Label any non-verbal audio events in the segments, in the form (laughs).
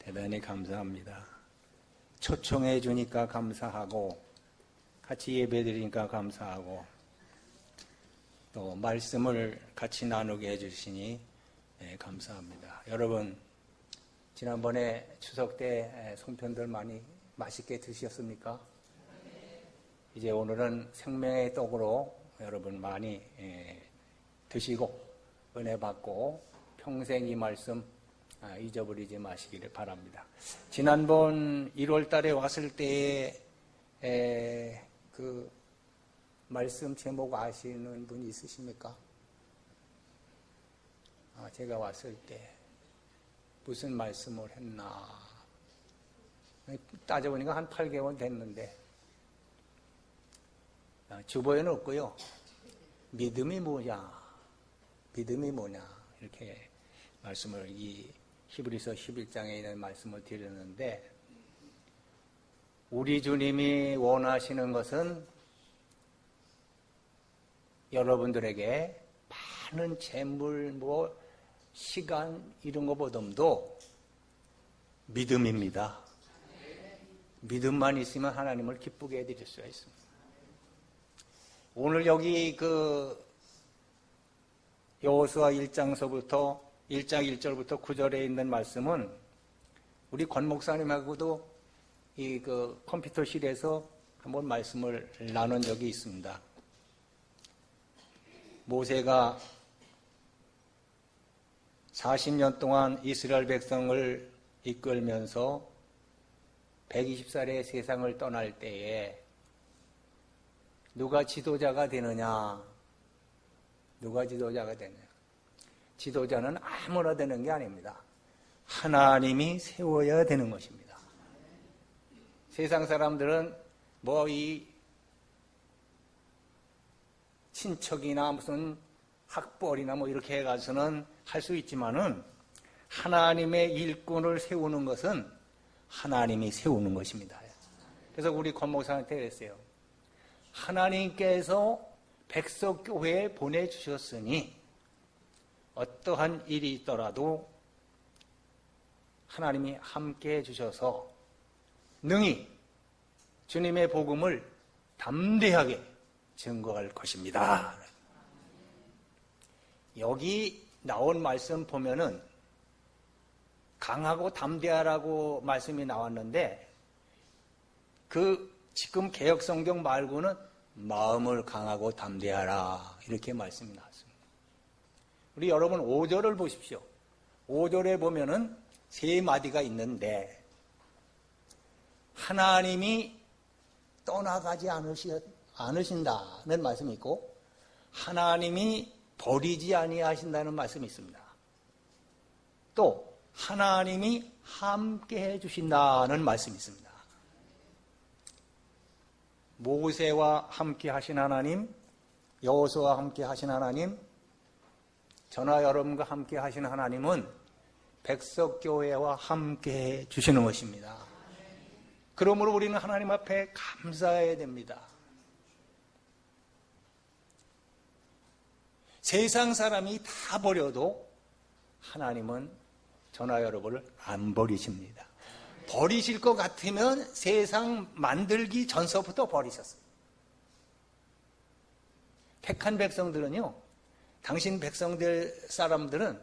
대단히 감사합니다. 초청해 주니까 감사하고 같이 예배 드리니까 감사하고 또 말씀을 같이 나누게 해주시니 예, 감사합니다. 여러분 지난번에 추석 때 예, 송편들 많이 맛있게 드셨습니까? 이제 오늘은 생명의 떡으로 여러분 많이 예, 드시고 은혜 받고 평생 이 말씀 아, 잊어버리지 마시기를 바랍니다. 지난번 1월 달에 왔을 때에 에, 그 말씀 제목 아시는 분 있으십니까? 아, 제가 왔을 때 무슨 말씀을 했나 따져보니까 한 8개월 됐는데 아, 주보에는 없고요. 믿음이 뭐냐? 믿음이 뭐냐? 이렇게 말씀을 이 히브리서 11장에 있는 말씀을 드렸는데 우리 주님이 원하시는 것은 여러분들에게 많은 재물, 뭐 시간 이런 것보다도 믿음입니다. 믿음만 있으면 하나님을 기쁘게 해드릴 수가 있습니다. 오늘 여기 그 여호수아 1장서부터 1장 1절부터 9절에 있는 말씀은 우리 권 목사님하고도 이 그 컴퓨터실에서 한번 말씀을 나눈 적이 있습니다. 모세가 40년 동안 이스라엘 백성을 이끌면서 120살에 세상을 떠날 때에 누가 지도자가 되느냐? 누가 지도자가 되느냐? 지도자는 아무나 되는 게 아닙니다. 하나님이 세워야 되는 것입니다. 세상 사람들은 뭐 이 친척이나 무슨 학벌이나 뭐 이렇게 해가서는 할 수 있지만은 하나님의 일꾼을 세우는 것은 하나님이 세우는 것입니다. 그래서 우리 권목사한테 그랬어요. 하나님께서 백석교회에 보내주셨으니 어떠한 일이 있더라도 하나님이 함께 해주셔서 능히 주님의 복음을 담대하게 증거할 것입니다. 여기 나온 말씀 보면은 강하고 담대하라고 말씀이 나왔는데 그 지금 개혁성경 말고는 마음을 강하고 담대하라 이렇게 말씀이 나왔습니다. 우리 여러분 5절을 보십시오. 5절에 보면은 세 마디가 있는데 하나님이 떠나가지 않으신다는 말씀이 있고 하나님이 버리지 아니하신다는 말씀이 있습니다. 또 하나님이 함께 해 주신다는 말씀이 있습니다. 모세와 함께 하신 하나님, 여호수와 함께 하신 하나님, 저나 여러분과 함께 하신 하나님은 백석 교회와 함께 주시는 것입니다. 그러므로 우리는 하나님 앞에 감사해야 됩니다. 세상 사람이 다 버려도 하나님은 저나 여러분을 안 버리십니다. 버리실 것 같으면 세상 만들기 전서부터 버리셨어요. 택한 백성들은요, 당신 백성들 사람들은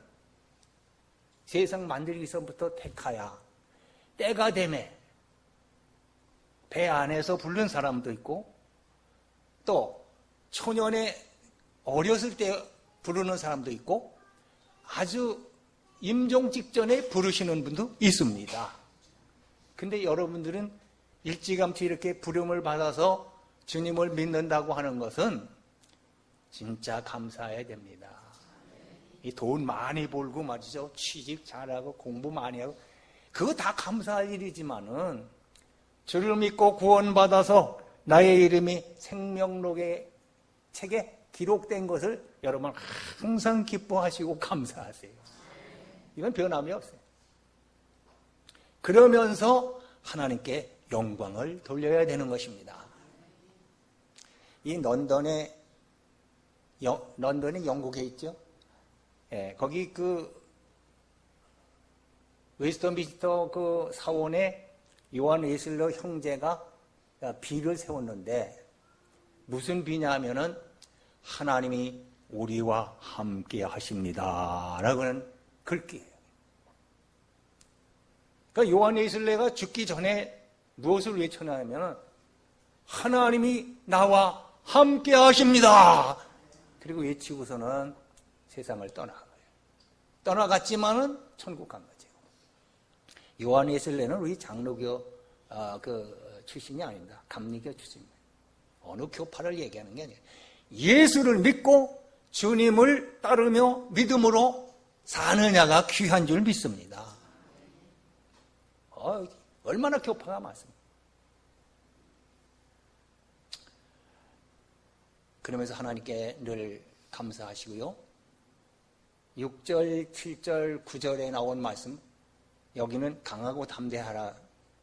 세상 만들기 전부터 택하야. 때가 되매 배 안에서 부른 사람도 있고 또 초년에 어렸을 때 부르는 사람도 있고 아주 임종 직전에 부르시는 분도 있습니다. 근데 여러분들은 일찌감치 이렇게 부름을 받아서 주님을 믿는다고 하는 것은 진짜 감사해야 됩니다. 이 돈 많이 벌고 말이죠. 취직 잘하고 공부 많이 하고 그거 다 감사할 일이지만은 주를 믿고 구원받아서 나의 이름이 생명록의 책에 기록된 것을 여러분 항상 기뻐하시고 감사하세요. 이건 변함이 없어요. 그러면서 하나님께 영광을 돌려야 되는 것입니다. 이 런던에 여, 런던이 영국에 있죠. 예, 거기 그 웨스턴미스터 그 사원에 요한 웨슬러 형제가 비를 세웠는데 무슨 비냐면은 하나님이 우리와 함께 하십니다. 라고는 글귀예요. 그러니까 요한 웨슬레가 죽기 전에 무엇을 외쳐냐면 하나님이 나와 함께 하십니다. 그리고 외치고서는 세상을 떠나가요. 떠나갔지만은 천국 간 거죠. 요한 웨슬레는 우리 장로교 어, 그 출신이 아닙니다. 감리교 출신입니다. 어느 교파를 얘기하는 게 아니에요. 예수를 믿고 주님을 따르며 믿음으로 사느냐가 귀한 줄 믿습니다. 어, 얼마나 교파가 많습니까? 그러면서 하나님께 늘 감사하시고요. 6절, 7절, 9절에 나온 말씀, 여기는 강하고 담대하라.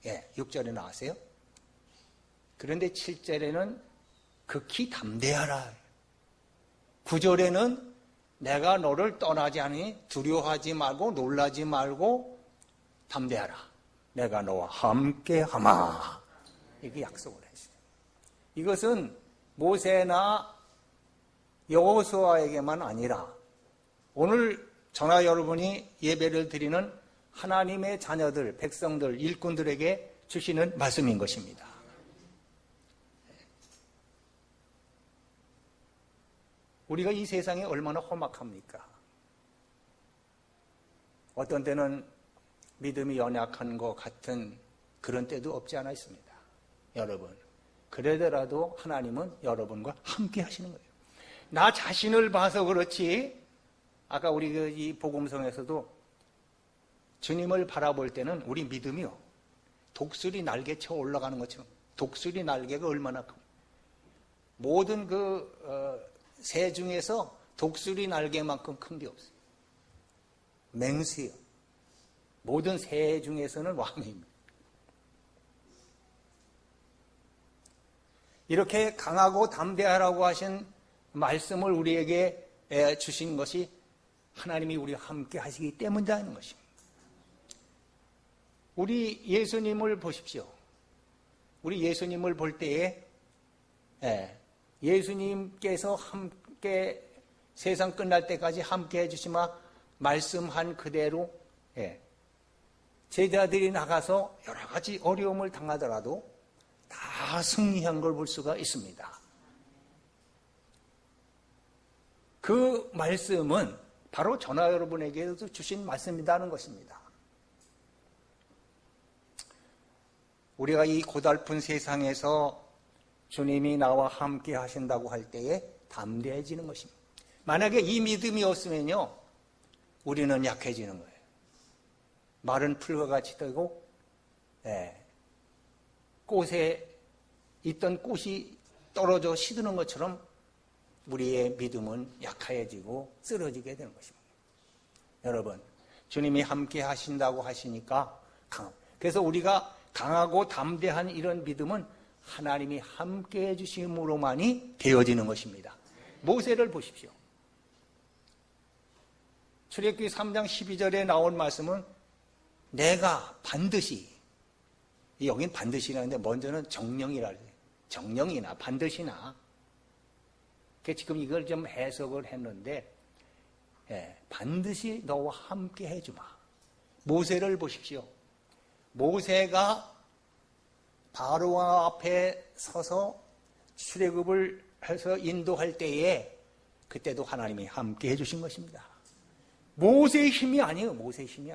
예, 6절에 나왔어요. 그런데 7절에는 극히 담대하라. 9절에는 내가 너를 떠나지 않으니 두려워하지 말고 놀라지 말고 담대하라. 내가 너와 함께 하마. 이게 약속을 했어요. 이것은 모세나 여호수아에게만 아니라 오늘 전화 여러분이 예배를 드리는 하나님의 자녀들, 백성들, 일꾼들에게 주시는 말씀인 것입니다. 우리가 이 세상에 얼마나 험악합니까? 어떤 때는 믿음이 연약한 것 같은 그런 때도 없지 않아 있습니다. 여러분. 그러더라도 하나님은 여러분과 함께 하시는 거예요. 나 자신을 봐서 그렇지, 아까 우리 그 이 복음성에서도 주님을 바라볼 때는 우리 믿음이요. 독수리 날개쳐 올라가는 것처럼 독수리 날개가 얼마나 큼 모든 그, 어, 새 중에서 독수리 날개만큼 큰 게 없어요. 맹수요. 모든 새 중에서는 왕입니다. 이렇게 강하고 담대하라고 하신 말씀을 우리에게 주신 것이 하나님이 우리와 함께 하시기 때문이라는 것입니다. 우리 예수님을 보십시오. 우리 예수님을 볼 때에 예수님께서 함께 세상 끝날 때까지 함께 해주시마 말씀한 그대로 제자들이 나가서 여러 가지 어려움을 당하더라도 다 승리한 걸 볼 수가 있습니다. 그 말씀은 바로 전화 여러분에게도 주신 말씀이라는 것입니다. 우리가 이 고달픈 세상에서 주님이 나와 함께 하신다고 할 때에 담대해지는 것입니다. 만약에 이 믿음이 없으면요, 우리는 약해지는 거예요. 마른 풀과 같이 되고, 예, 꽃에 있던 꽃이 떨어져 시드는 것처럼 우리의 믿음은 약해지고 쓰러지게 되는 것입니다. 여러분, 주님이 함께 하신다고 하시니까 강. 그래서 우리가 강하고 담대한 이런 믿음은 하나님이 함께 해주심으로만이 되어지는 것입니다. 모세를 보십시오. 출애굽기 3장 12절에 나온 말씀은 내가 반드시 여긴 반드시라는데 먼저는 정령이라. 정령이나 반드시나. 지금 이걸 좀 해석을 했는데 예, 반드시 너와 함께 해주마. 모세를 보십시오. 모세가 바로왕 앞에 서서 출애굽을 해서 인도할 때에 그때도 하나님이 함께 해주신 것입니다. 모세의 힘이 아니에요. 모세의 힘이.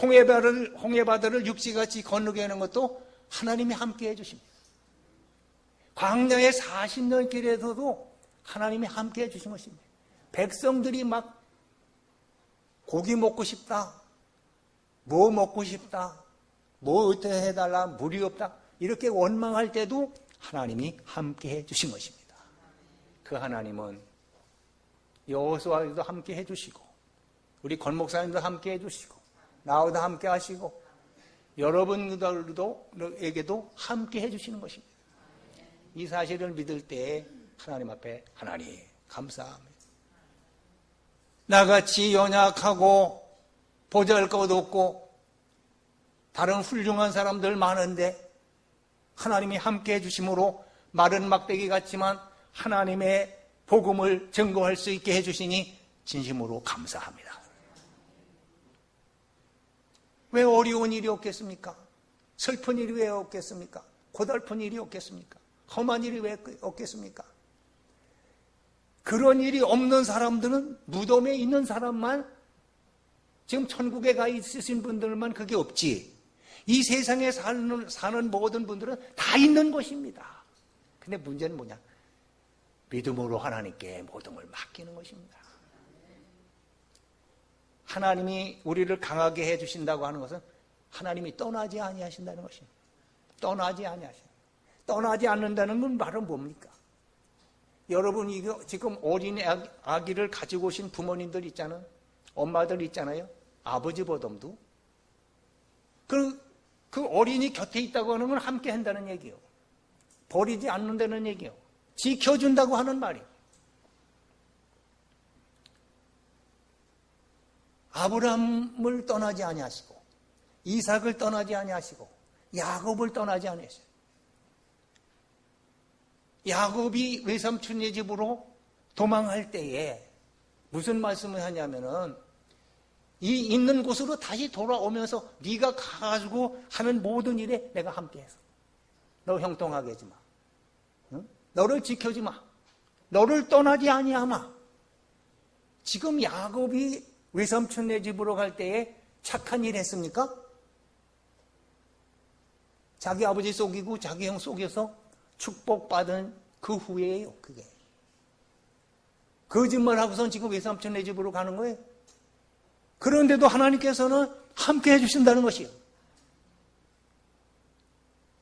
홍해바다를, 홍해바다를 육지같이 건너게 하는 것도 하나님이 함께 해주십니다. 광야의 40년 길에서도 하나님이 함께 해주신 것입니다. 백성들이 막 고기 먹고 싶다. 뭐 먹고 싶다. 뭐 어떻게 해달라. 물이 없다. 이렇게 원망할 때도 하나님이 함께 해주신 것입니다. 그 하나님은 여호수아도 함께 해주시고 우리 권목사님도 함께 해주시고 나와도 함께 하시고 여러분들도 에게도 함께 해주시는 것입니다. 이 사실을 믿을 때 하나님 앞에 하나님 감사합니다. 나같이 연약하고 보잘 것 없고 다른 훌륭한 사람들 많은데 하나님이 함께 해주심으로 마른 막대기 같지만 하나님의 복음을 증거할 수 있게 해주시니 진심으로 감사합니다. 왜 어려운 일이 없겠습니까? 슬픈 일이 왜 없겠습니까? 고달픈 일이 없겠습니까? 험한 일이 왜 없겠습니까? 그런 일이 없는 사람들은 무덤에 있는 사람만 지금 천국에 가 있으신 분들만 그게 없지. 이 세상에 사는, 사는 모든 분들은 다 있는 것입니다. 근데 문제는 뭐냐? 믿음으로 하나님께 모든 걸 맡기는 것입니다. 하나님이 우리를 강하게 해 주신다고 하는 것은 하나님이 떠나지 아니하신다는 것입니다. 떠나지 아니하신. 떠나지 않는다는 건 말은 뭡니까? 여러분 이거 지금 어린 아기를 가지고 오신 부모님들 있잖아요. 엄마들 있잖아요. 아버지보담도 그, 그 어린이 곁에 있다고 하는 건 함께 한다는 얘기요. 버리지 않는다는 얘기요. 지켜준다고 하는 말이요. 아브라함을 떠나지 아니하시고 이삭을 떠나지 아니하시고 야곱을 떠나지 아니하시고 야곱이 외삼촌의 집으로 도망할 때에 무슨 말씀을 하냐면은 이 있는 곳으로 다시 돌아오면서 네가 가지고 하는 모든 일에 내가 함께해서 너 형통하게 하지 마. 응? 너를 지켜지 마. 너를 떠나지 아니하마. 지금 야곱이 외삼촌네 집으로 갈 때에 착한 일 했습니까? 자기 아버지 속이고 자기 형 속여서 축복받은 그 후에예요, 그게. 거짓말하고선 지금 외삼촌 네 집으로 가는 거예요. 그런데도 하나님께서는 함께 해주신다는 것이요.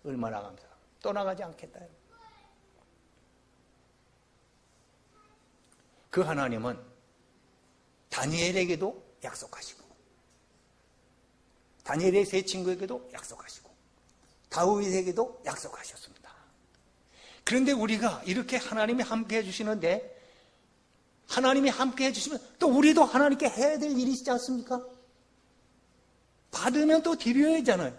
얼마나 감사. 떠나가지 않겠다. 그 하나님은 다니엘에게도 약속하시고, 다니엘의 세 친구에게도 약속하시고, 다윗에게도 약속하셨습니다. 그런데 우리가 이렇게 하나님이 함께 해주시는데, 하나님이 함께 해주시면 또 우리도 하나님께 해야 될 일이 있지 않습니까? 받으면 또 드려야 하잖아요.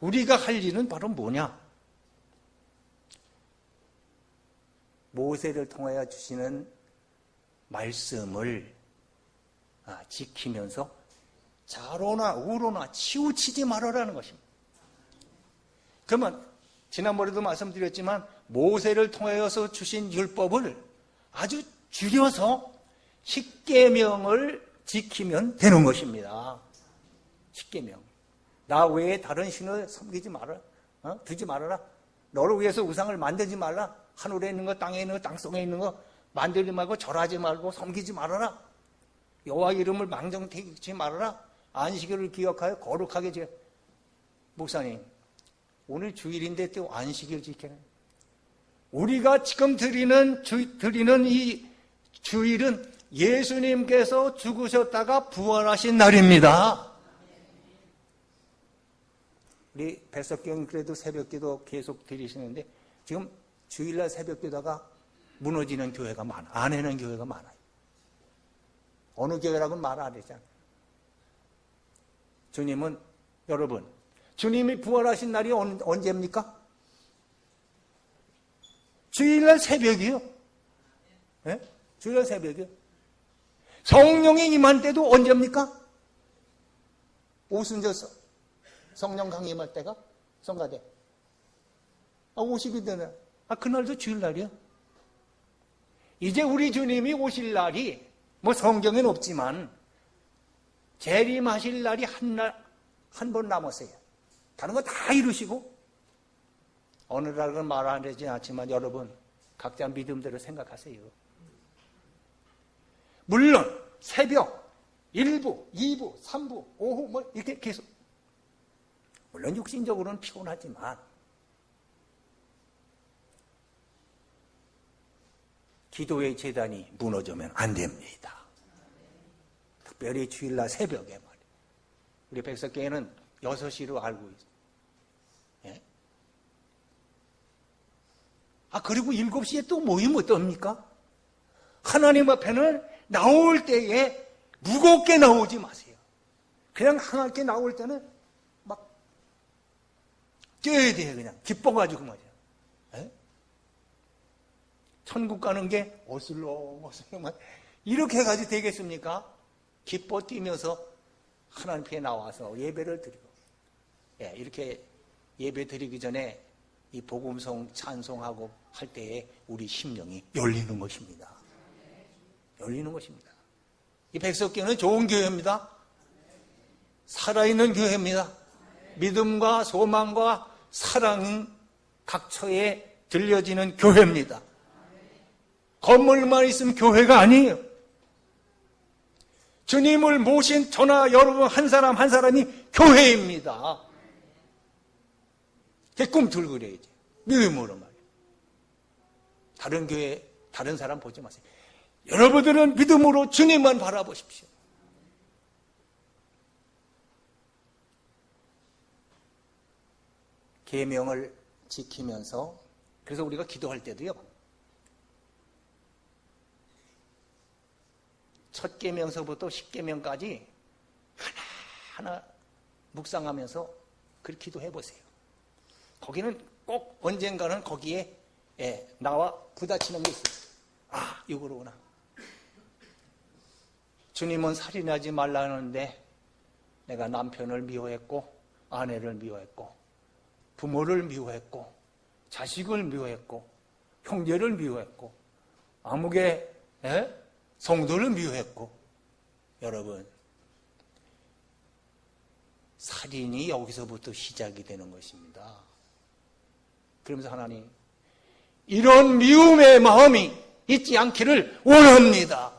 우리가 할 일은 바로 뭐냐? 모세를 통하여 주시는 말씀을 아, 지키면서 좌로나 우로나 치우치지 말아라는 것입니다. 그러면 지난번에도 말씀드렸지만 모세를 통하여서 주신 율법을 아주 줄여서 십계명을 지키면 되는 것입니다. 십계명. 나 외에 다른 신을 섬기지 말아라. 어? 두지 말아라. 너를 위해서 우상을 만들지 말라. 하늘에 있는 거, 땅에 있는 거, 땅속에 있는 거 만들지 말고 절하지 말고 섬기지 말아라. 여호와 이름을 망정되지 말아라. 안식일을 기억하여 거룩하게 지 목사님, 오늘 주일인데 또 안식일 지켜라. 우리가 지금 드리는 주, 드리는 이 주일은 예수님께서 죽으셨다가 부활하신 날입니다. 우리 배석경 그래도 새벽기도 계속 드리시는데 지금 주일날 새벽기도가 무너지는 교회가 많아. 안 해는 교회가 많아요. 어느 교회라고는 말안 했잖아요. 주님은 여러분 주님이 부활하신 날이 언제입니까? 주일날 새벽이요. 네? 주일 새벽에 성령이 임한 때도 언제입니까? 오순절 성령 강림할 때가 성가대. 아, 50이 되네. 아, 그날도 주일날이요. 이제 우리 주님이 오실 날이 뭐 성경엔 없지만 재림하실 날이 한 날, 한 번 남았어요. 다른 거 다 이루시고 어느 날은 말안 되지 않지만 여러분 각자 믿음대로 생각하세요. 물론 새벽 1부, 2부, 3부, 오후 뭐 이렇게 계속 물론 육신적으로는 피곤하지만 기도의 재단이 무너지면 안 됩니다. 특별히 주일날 새벽에 말이에요. 우리 백석교회는 6시로 알고 있어요. 아, 그리고 7시에 또 모이면 어떻습니까? 하나님 앞에는 나올 때에 무겁게 나오지 마세요. 그냥 하나님께 나올 때는 막 뛰어야 돼 그냥 기뻐가지고 말이야. 에? 천국 가는 게 어슬렁 어슬렁 이렇게 해가지고 되겠습니까? 기뻐 뛰면서 하나님 앞에 나와서 예배를 드리고 예, 이렇게 예배 드리기 전에 이 복음성 찬송하고 할 때에 우리 심령이 열리는 것입니다. 열리는 것입니다. 이 백석교는 좋은 교회입니다. 살아있는 교회입니다. 믿음과 소망과 사랑은 각처에 들려지는 교회입니다. 건물만 있으면 교회가 아니에요. 주님을 모신 저나 여러분 한 사람 한 사람이 교회입니다. 제 꿈틀 그려야지. 믿음으로. 다른 교회, 다른 사람 보지 마세요. 여러분들은 믿음으로 주님만 바라보십시오. 계명을 지키면서 그래서 우리가 기도할 때도요. 첫 계명서부터 십계명까지 하나하나 묵상하면서 그렇게 기도해 보세요. 거기는 꼭 언젠가는 거기에 예, 나와 부딪히는 게 있어요. 아, 이거로구나. 주님은 살인하지 말라는데 내가 남편을 미워했고 아내를 미워했고 부모를 미워했고 자식을 미워했고 형제를 미워했고 아무개 예? 성도를 미워했고 여러분 살인이 여기서부터 시작이 되는 것입니다. 그러면서 하나님 이런 미움의 마음이 있지 않기를 원합니다.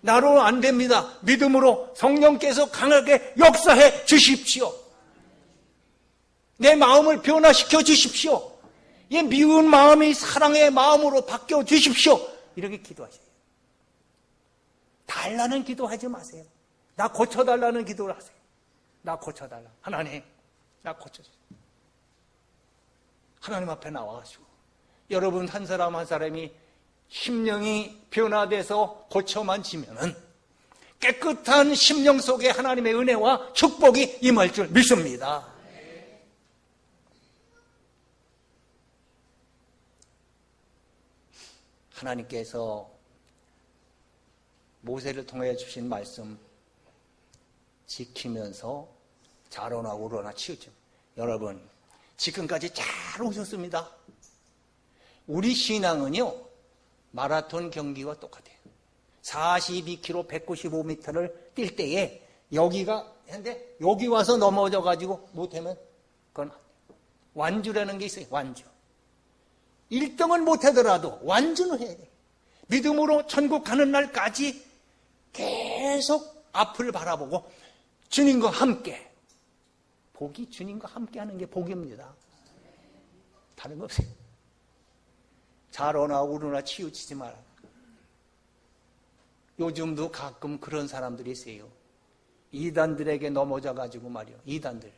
나로 안 됩니다. 믿음으로 성령께서 강하게 역사해 주십시오. 내 마음을 변화시켜 주십시오. 이 미운 마음이 사랑의 마음으로 바뀌어 주십시오. 이렇게 기도하세요. 달라는 기도하지 마세요. 나 고쳐달라는 기도를 하세요. 나 고쳐달라. 하나님, 나 고쳐주세요. 하나님 앞에 나와가지고 여러분 한 사람 한 사람이 심령이 변화돼서 고쳐만 지면은 깨끗한 심령 속에 하나님의 은혜와 축복이 임할 줄 믿습니다. 하나님께서 모세를 통해 주신 말씀 지키면서 자로나 우로나 치우쳐. 여러분, 지금까지 잘 오셨습니다. 우리 신앙은요, 마라톤 경기와 똑같아요. 42km, 195m를 뛸 때에 여기가, 근데 여기 와서 넘어져 가지고 못하면 그건 완주라는 게 있어요, 완주. 1등은 못하더라도 완주는 해야 돼. 믿음으로 천국 가는 날까지 계속 앞을 바라보고 주님과 함께 복이 주님과 함께 하는 게 복입니다. 다른 거 없어요. 자로나 우르나 치우치지 마라. 요즘도 가끔 그런 사람들이 있어요. 이단들에게 넘어져 가지고 말이요. 이단들.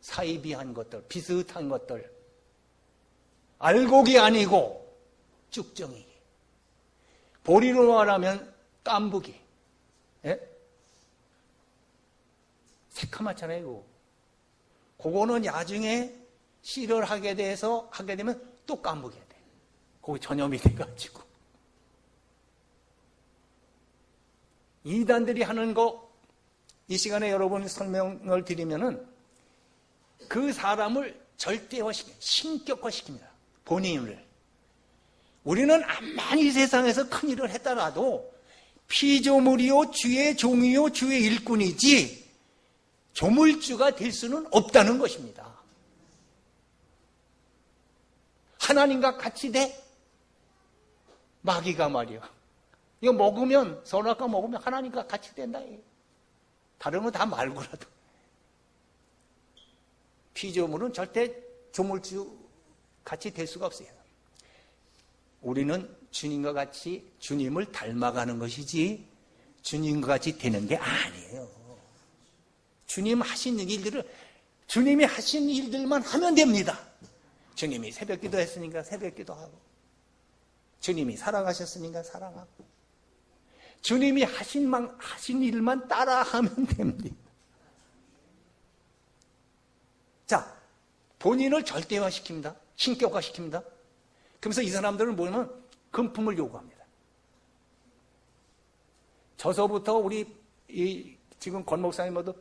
사이비한 것들, 비슷한 것들. 알곡이 아니고 쭉정이. 보리로 말하면 깐부기. 예? 새카맣잖아요, 이거. 그거는 나중에 씨를 하게 돼서 하게 되면 또 돼. 거기 전염이 돼가지고. 이단들이 하는 거, 이 시간에 여러분 설명을 드리면은 그 사람을 절대화시켜, 신격화시킵니다. 본인을. 우리는 암만 이 세상에서 큰 일을 했다가도 피조물이요, 주의 종이요, 주의 일꾼이지 조물주가 될 수는 없다는 것입니다. 하나님과 같이 돼? 마귀가 말이야. 이거 먹으면, 선악과 먹으면 하나님과 같이 된다. 다른 건다 말고라도. 피조물은 절대 조물주 같이 될 수가 없어요. 우리는 주님과 같이 주님을 닮아가는 것이지 주님과 같이 되는 게 아니에요. 주님 하신 일들을 주님이 하신 일들만 하면 됩니다. 주님이 새벽 기도 했으니까 새벽 기도하고 주님이 사랑하셨으니까 사랑하고 주님이 하신 만 하신 일만 따라하면 됩니다. 자, 본인을 절대화시킵니다. 신격화시킵니다. 그러면서 이 사람들은 뭐냐면, 금품을 요구합니다. 저서부터 우리 이 지금 권 목사님 모두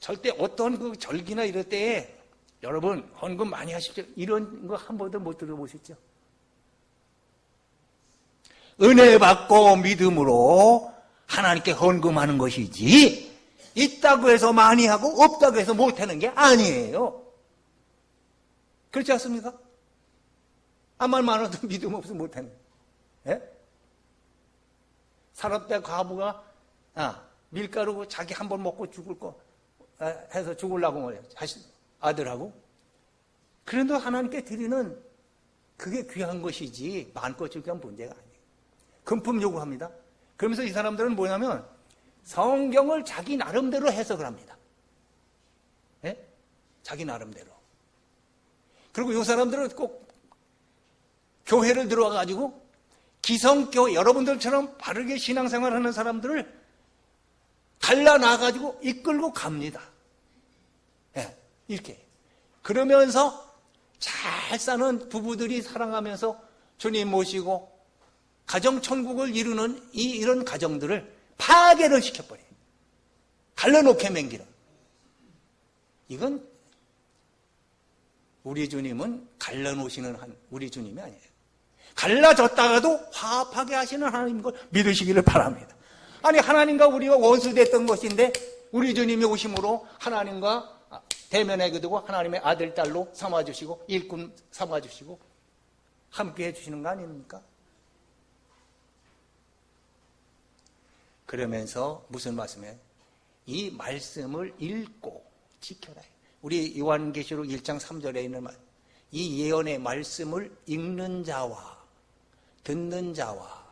절대 어떤 그 절기나 이럴 때에 여러분 헌금 많이 하십시오. 이런 거 한 번도 못 들어보셨죠? 은혜 받고 믿음으로 하나님께 헌금하는 것이지 있다고 해서 많이 하고 없다고 해서 못하는 게 아니에요. 그렇지 않습니까? 아무 많아도 (laughs) 믿음 없으면 못하는 예? 산업대 과부가 아, 밀가루 자기 한 번 먹고 죽을 거 아, 해서 죽으려고 말이야. 자신 아들하고. 그래도 하나님께 드리는 그게 귀한 것이지 많고 적은 문제가 아니에요. 금품 요구합니다. 그러면서 이 사람들은 뭐냐면 성경을 자기 나름대로 해석을 합니다. 예? 자기 나름대로. 그리고 이 사람들은 꼭 교회를 들어와 가지고 기성교 여러분들처럼 바르게 신앙생활 하는 사람들을 갈라놔 가지고 이끌고 갑니다. 예, 이렇게. 그러면서 잘 사는 부부들이 사랑하면서 주님 모시고 가정천국을 이루는 이, 이런 가정들을 파괴를 시켜버려요. 갈라놓게 맹기는. 이건 우리 주님은 갈라놓으시는 한, 우리 주님이 아니에요. 갈라졌다가도 화합하게 하시는 하나님 걸 믿으시기를 바랍니다. 아니, 하나님과 우리가 원수됐던 것인데, 우리 주님이 오심으로 하나님과 대면하게 되고, 하나님의 아들, 딸로 삼아주시고, 일꾼 삼아주시고, 함께 해주시는 거 아닙니까? 그러면서 무슨 말씀이에요? 이 말씀을 읽고 지켜라. 우리 요한계시록 1장 3절에 있는 말. 이 예언의 말씀을 읽는 자와 듣는 자와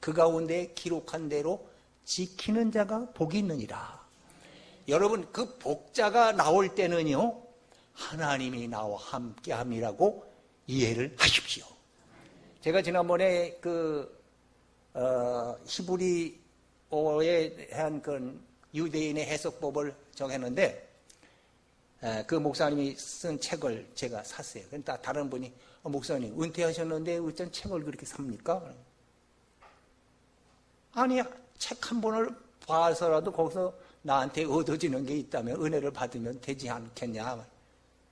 그 가운데 기록한 대로 지키는 자가 복이 있느니라. 여러분 그 복자가 나올 때는요 하나님이 나와 함께함이라고 이해를 하십시오. 제가 지난번에 그 어, 히브리어 에 대한 그 유대인의 해석법을 정했는데 그 목사님이 쓴 책을 제가 샀어요. 그러니까 다른 분이 어, 목사님 은퇴하셨는데 어쩐 책을 그렇게 삽니까? 아니 책 한 권을 봐서라도 거기서 나한테 얻어지는 게 있다면 은혜를 받으면 되지 않겠냐.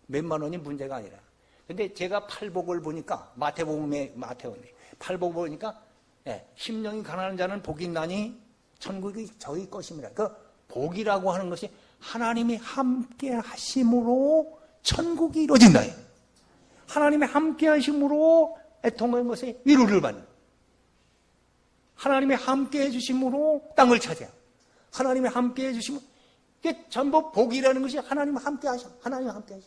몇만 원이 문제가 아니라. 근데 제가 팔복을 보니까 마태복음에 마태복음에 팔복 보니까 예, 심령이 가난한 자는 복이 있나니 천국이 저희 것입니다. 그 복이라고 하는 것이 하나님이 함께 하심으로 천국이 이루어진다. 하나님이 함께 하심으로 애통한 것에 위로를 받는. 하나님이 함께 해주심으로 땅을 차지하 하나님이 함께 해주시면 이게 전부 복이라는 것이 하나님 함께 하셔. 하나님 함께 하셔.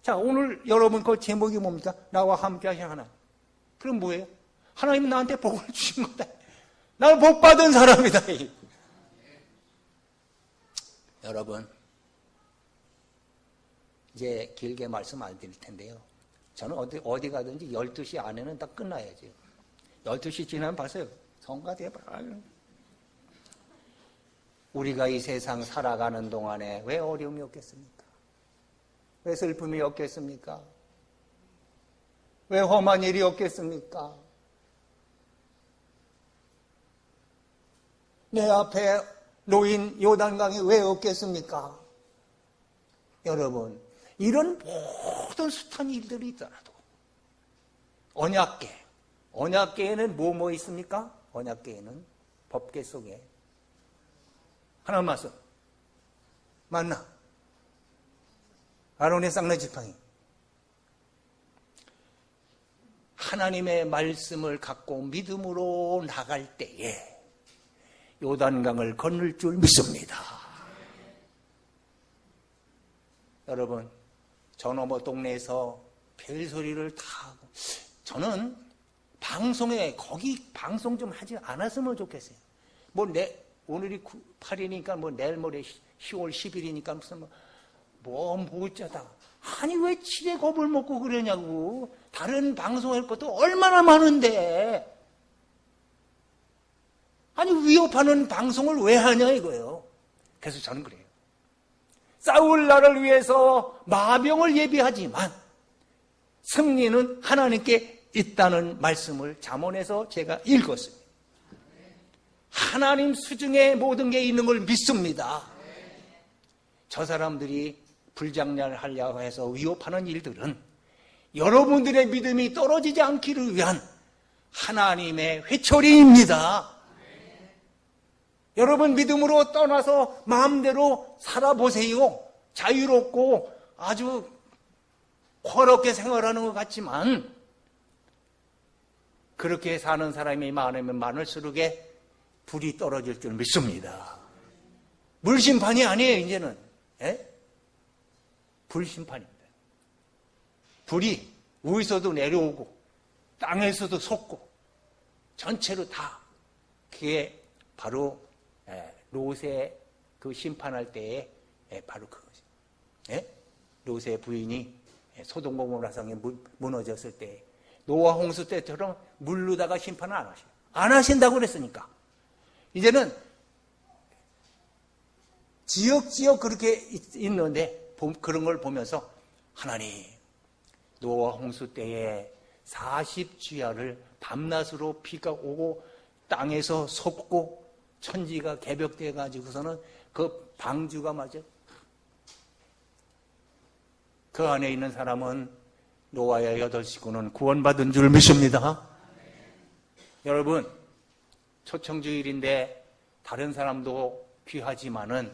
자, 오늘 여러분 그 제목이 뭡니까? 나와 함께 하신 하나님. 그럼 뭐예요? 하나님은 나한테 복을 주신 거다. 나는 복 받은 사람이다. (laughs) 여러분, 이제 길게 말씀 안 드릴 텐데요. 저는 어디, 어디 가든지 12시 안에는 다 끝나야죠. 12시 지나면 봤어요. 성가돼봐요. 우리가 이 세상 살아가는 동안에 왜 어려움이 없겠습니까? 왜 슬픔이 없겠습니까? 왜 험한 일이 없겠습니까? 내 앞에 노인 요단강이 왜 없겠습니까? 여러분, 이런 모든 숱한 일들이 있더라도 언약계, 언약계에는 뭐뭐 있습니까? 언약계에는 법계 속에 하나 말씀 맞나? 아론의 쌍내 지팡이 하나님의 말씀을 갖고 믿음으로 나갈 때에 요단강을 건널 줄 믿습니다. 여러분, 저 너머 동네에서 별소리를 다 하고, 저는 방송에, 거기 방송 좀 하지 않았으면 좋겠어요. 뭐, 내, 오늘이 8일이니까 뭐 내일 모레 10월 10일이니까 무슨 뭐, 뭐, 못자다. 아니, 왜 치대 겁을 먹고 그러냐고. 다른 방송할 것도 얼마나 많은데. 아니 위협하는 방송을 왜 하냐 이거예요. 그래서 저는 그래요. 싸울 날을 위해서 마병을 예비하지만 승리는 하나님께 있다는 말씀을 잠언에서 제가 읽었습니다. 하나님 수중에 모든 게 있는 걸 믿습니다. 저 사람들이 불장난하려고 해서 위협하는 일들은 여러분들의 믿음이 떨어지지 않기를 위한 하나님의 회초리입니다. 여러분 믿음으로 떠나서 마음대로 살아보세요. 자유롭고 아주 쾌롭게 생활하는 것 같지만 그렇게 사는 사람이 많으면 많을수록에 불이 떨어질 줄 믿습니다. 물심판이 아니에요, 이제는. 예? 불심판입니다. 불이 위에서도 내려오고 땅에서도 솟고 전체로 다 그게 바로 예, 롯의 그 심판할 때에 예, 바로. 예? 롯의 부인이 예, 성이 무- 무너졌을 때 노아 홍수 때처럼 물르다가 심판을 안 하셔요. 안 하신다고 그랬으니까. 이제는 지역 지역 그렇게 있- 있는데 봄- 그런 걸 보면서 하나님 노아 홍수 때에 40주야를 밤낮으로 비가 오고 땅에서 솟고 천지가 개벽돼 가지고서는 그 방주가 맞아 그 안에 있는 사람은 노아의 여덟 식구는 구원받은 줄 믿습니다. 여러분 초청주일인데 다른 사람도 귀하지만은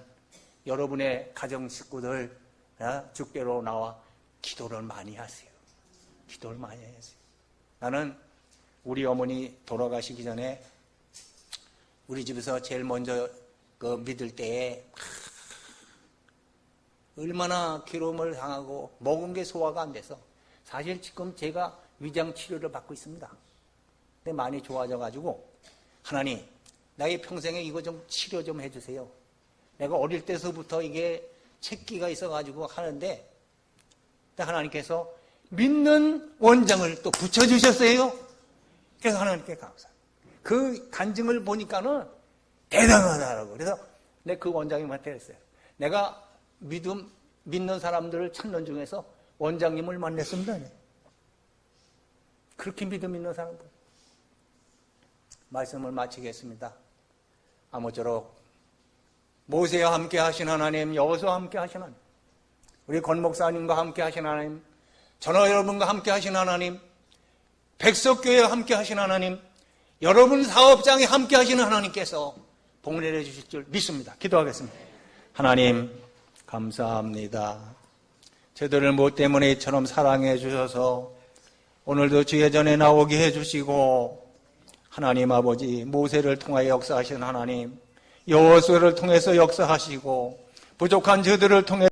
여러분의 가정 식구들 어, 죽게로 나와 기도를 많이 하세요. 기도를 많이 하세요. 나는 우리 어머니 돌아가시기 전에 우리 집에서 제일 먼저 그 믿을 때에 얼마나 괴로움을 당하고 먹은 게 소화가 안 돼서 사실 지금 제가 위장 치료를 받고 있습니다. 근데 많이 좋아져 가지고 하나님 나의 평생에 이거 좀 치료 좀 해주세요. 내가 어릴 때서부터 이게 책기가 있어 가지고 하는데 근데 하나님께서 믿는 원장을 또 붙여주셨어요. 그래서 하나님께 감사. 그 간증을 보니까는 대단하다라고. 그래서 내 그 원장님한테 했어요. 내가 믿음, 믿는 사람들을 찾는 중에서 원장님을 만났습니다. 네. 그렇게 믿음 있는 사람들. 말씀을 마치겠습니다. 아무쪼록 모세와 함께 하신 하나님, 여호수와 함께 하신 하나님, 우리 권 목사님과 함께 하신 하나님, 전화 여러분과 함께 하신 하나님, 백석교회와 함께 하신 하나님, 여러분 사업장에 함께 하시는 하나님께서 복 내려 주실 줄 믿습니다. 기도하겠습니다. 하나님, 감사합니다. 저들을 뭐 때문에 이처럼 사랑해 주셔서 오늘도 주의 전에 나오게 해 주시고 하나님 아버지 모세를 통하여 역사하신 하나님 여호수아를 통해서 역사하시고 부족한 저들을 통해